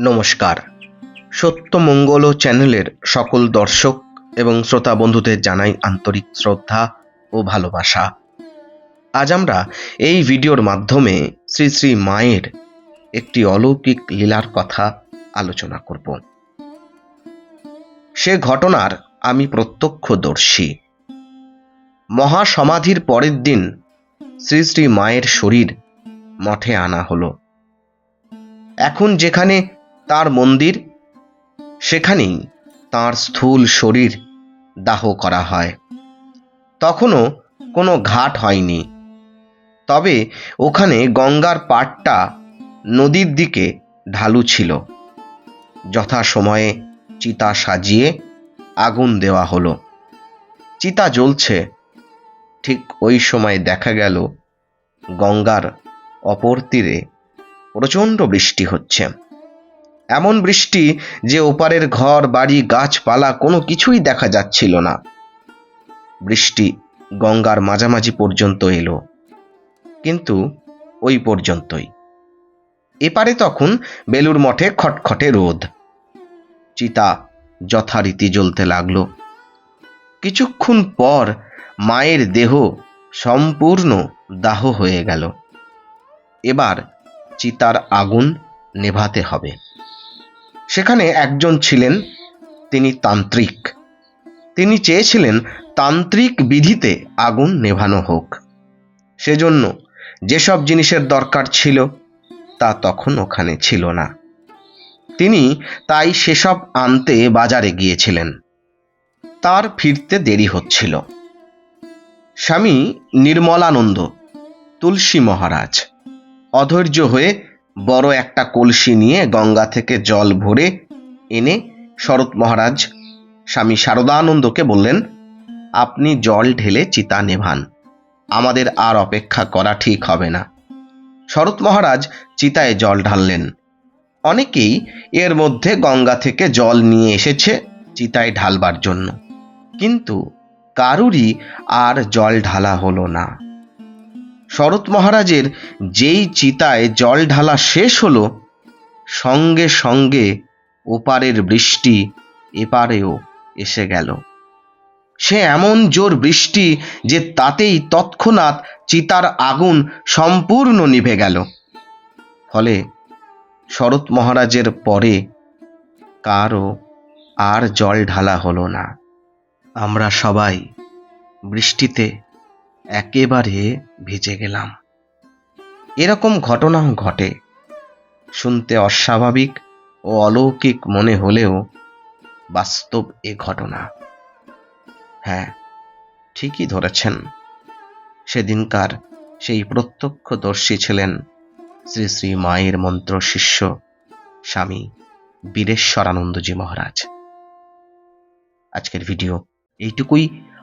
নমস্কার। সত্যমঙ্গল চ্যানেলের সকল দর্শক এবং শ্রোতা বন্ধুদের জানাই আন্তরিক শ্রদ্ধা ও ভালোবাসা। আজ আমরা এই ভিডিওর মাধ্যমে শ্রী শ্রী মায়ের একটি অলৌকিক লীলার কথা আলোচনা করব। সে ঘটনার আমি প্রত্যক্ষদর্শী। মহাসমাধির পরের দিন শ্রী শ্রী মায়ের শরীর মঠে আনা হলো। এখন যেখানে তার মন্দির, সেখানেই তার স্থূল শরীর দাহ করা হয়। তখনও কোনো ঘাট হয়নি। তবে ওখানে গঙ্গার পাড়টা নদীর দিকে ঢালু ছিল। যথাসময়ে চিতা সাজিয়ে আগুন দেওয়া হলো। চিতা জ্বলছে। ঠিক ওই সময় দেখা গেল গঙ্গার অপর তীরে প্রচণ্ড বৃষ্টি হচ্ছে। এমন বৃষ্টি যে ওপারের ঘর, বাড়ি, গাছপালা কোনো কিছুই দেখা যাচ্ছিল না। বৃষ্টি গঙ্গার মাঝামাঝি পর্যন্ত এলো, কিন্তু ওই পর্যন্তই। এপারে তখন বেলুর মঠে খটখটে রোদ। চিতা যথারীতি জ্বলতে লাগল। কিছুক্ষণ পর মায়ের দেহ সম্পূর্ণ দাহ হয়ে গেল। এবার চিতার আগুন নেভাতে হবে। সেখানে একজন ছিলেন, তিনি তান্ত্রিক। তিনি চেয়েছিলেন তান্ত্রিক বিধিতে আগুন নেভানো হোক। সেজন্য যেসব জিনিসের দরকার ছিল, তা তখন ওখানে ছিল না। তিনি তাই সেসব আনতে বাজারে গিয়েছিলেন। তার ফিরতে দেরি হচ্ছিল। স্বামী নির্মলানন্দ, তুলসী মহারাজ, অধৈর্য হয়ে বড় একটা কলসি নিয়ে গঙ্গা থেকে জল ভরে এনে শরৎ মহারাজ স্বামী শারদানন্দকে বললেন, আপনি জল ঢেলে চিতা নেভান। আমাদের আর অপেক্ষা করা ঠিক হবে না। শরৎ মহারাজ চিতায় জল ঢাললেন। অনেকেই এর মধ্যে গঙ্গা থেকে জল নিয়ে এসেছে চিতায় ঢালবার জন্য। কিন্তু কারুরই আর জল ঢালা হলো না। শরৎ মহারাজের যেই চিতায় জল ঢালা শেষ হলো, সঙ্গে সঙ্গে ওপারের বৃষ্টি এপারেও এসে গেল। সে এমন জোর বৃষ্টি যে তাতেই তৎক্ষণাৎ চিতার আগুন সম্পূর্ণ নিভে গেল। ফলে শরৎ মহারাজের পরে কারও আর জল ঢালা হলো না। আমরা সবাই বৃষ্টিতে একেবারে ভিজে গেলাম। এরকম ঘটনাও ঘটে। শুনতে অস্বাভাবিক ও অলৌকিক মনে হলেও বাস্তব এ ঘটনা। হ্যাঁ ঠিকই ধরেছেন। সেদিনকার সেই প্রত্যক্ষদর্শী ছিলেন শ্রী শ্রী মায়ের মন্ত্র শিষ্য স্বামী বীরেশ্বরানন্দজি মহারাজ। আজকের ভিডিও এইটুকুই।